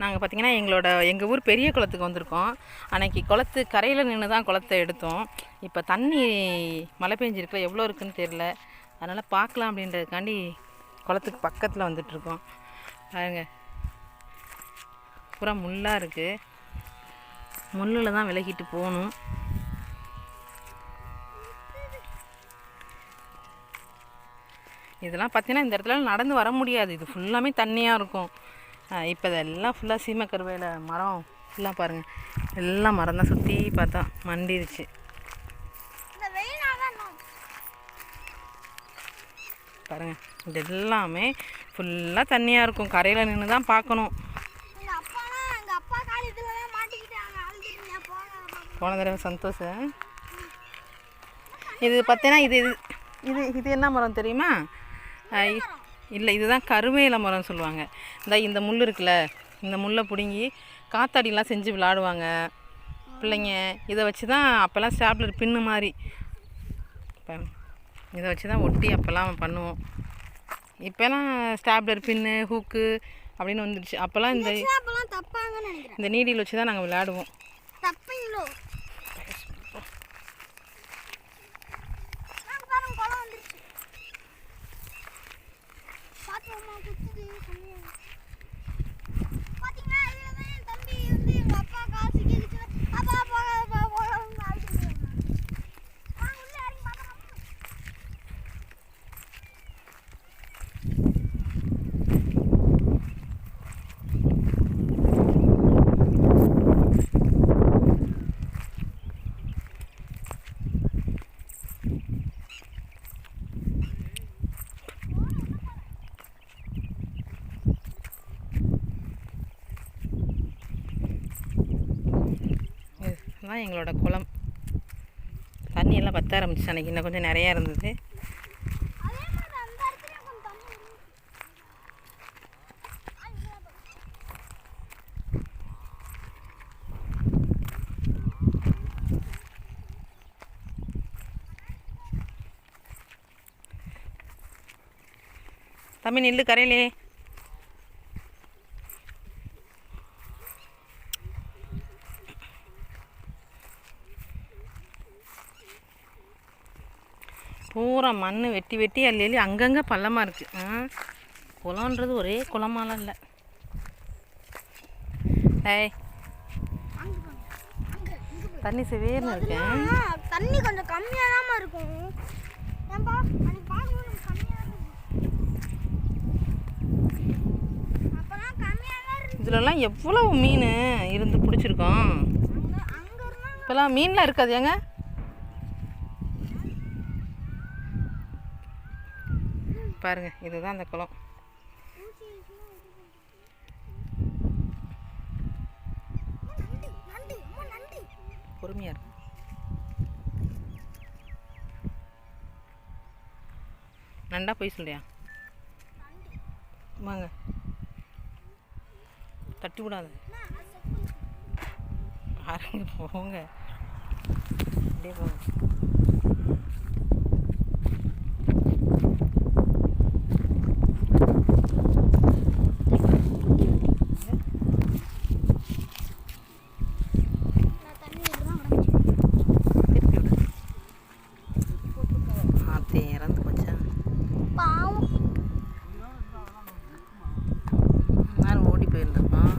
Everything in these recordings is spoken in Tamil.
நாங்கள் பார்த்தீங்கன்னா எங்களோட எங்கள் ஊர் பெரிய குளத்துக்கு வந்திருக்கோம். அன்னைக்கு குளத்து கரையில் நின்று தான் குளத்தை எடுத்தோம். இப்போ தண்ணி மழை பெஞ்சிருக்குல எவ்வளோ இருக்குன்னு தெரில அதனால் பார்க்கலாம் அப்படின்றதுக்காண்டி குளத்துக்கு பக்கத்தில் வந்துட்டுருக்கோம் பாருங்க. பூரா முள்ளாக இருக்குது முள்ளில் தான் விலகிட்டு போகணும். இதெல்லாம் பார்த்தீங்கன்னா இந்த இடத்துல நடந்து வர முடியாது. இது ஃபுல்லாமே தண்ணியாக இருக்கும். இப்போ இதெல்லாம் ஃபுல்லாக சீமக்கருவேல மரம் ஃபுல்லாக பாருங்கள் எல்லாம் மரம் தான் சுற்றி பார்த்தா மண்டிருச்சு. பாருங்கள் இது எல்லாமே ஃபுல்லாக தண்ணியாக இருக்கும். கரையில் நின்று தான் பார்க்கணும் போன தடவை. சந்தோஷம். இது பார்த்தீங்கன்னா இது இது இது இது என்ன மரம் தெரியுமா? இல்லை இதுதான் கருவேல மரம் சொல்லுவாங்க. இந்த இந்த முள் இருக்குல்ல இந்த முள்ளை பிடுங்கி காத்தாடிலாம் செஞ்சு விளாடுவாங்க. பிள்ளைங்க இதை வச்சு தான் அப்போல்லாம் ஸ்டாப்லர் பின்னு மாதிரி பாருங்க. இதை வச்சு தான் ஒட்டி அப்போல்லாம் பண்ணுவோம். இப்போலாம் ஸ்டாப்லர் பின்னு ஹூக்கு அப்படின்னு வந்துடுச்சு. அப்போல்லாம் இந்த இந்த நீடியில் வச்சு தான் நாங்கள் விளையாடுவோம் 我거특유什么 민. தான் எங்களோட குளம். தண்ணியெல்லாம் பற்ற ஆரம்பிச்சு அன்றைக்கி இன்னும் கொஞ்சம் நிறையா இருந்தது. தமிழ் மாதிரி தம்பி நில்லு கரையிலே. பூரா மண் வெட்டி வெட்டி அள்ளி அள்ளி அங்கங்கே பள்ளமாக இருக்குது குளம்ன்றது ஒரே குளமாலாம் இல்லை. பாரு. தண்ணி செவேர்னு இருக்கேன் தண்ணி கொஞ்சம் கம்மியாக தான் இருக்கும் இதுலலாம் எவ்வளோ மீன் இருந்து பிடிச்சிருக்கோம். இப்போலாம் மீன்லாம் இருக்காது ஏங்க? பாருங்க இதுதான் அந்த குளம். பொறுமையாக இருக்கும். நண்டா போய் சொல்லியா வாங்க. தட்டி விடாத. அண்ணா, ஆரங்க போங்க. அப்படியே போங்க நான் தண்ணி இதுதான் உடம்பு திருப்பி விடு ஆத்தே இறந்து போச்சா? பாவம். நான் ஓடி போயிருந்தப்பான்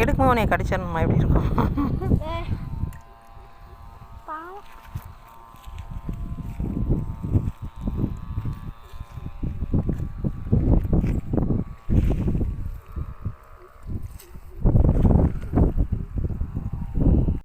எடுக்கும்போது உன்னை கடிச்சிடணுமா எப்படி இருக்கும்?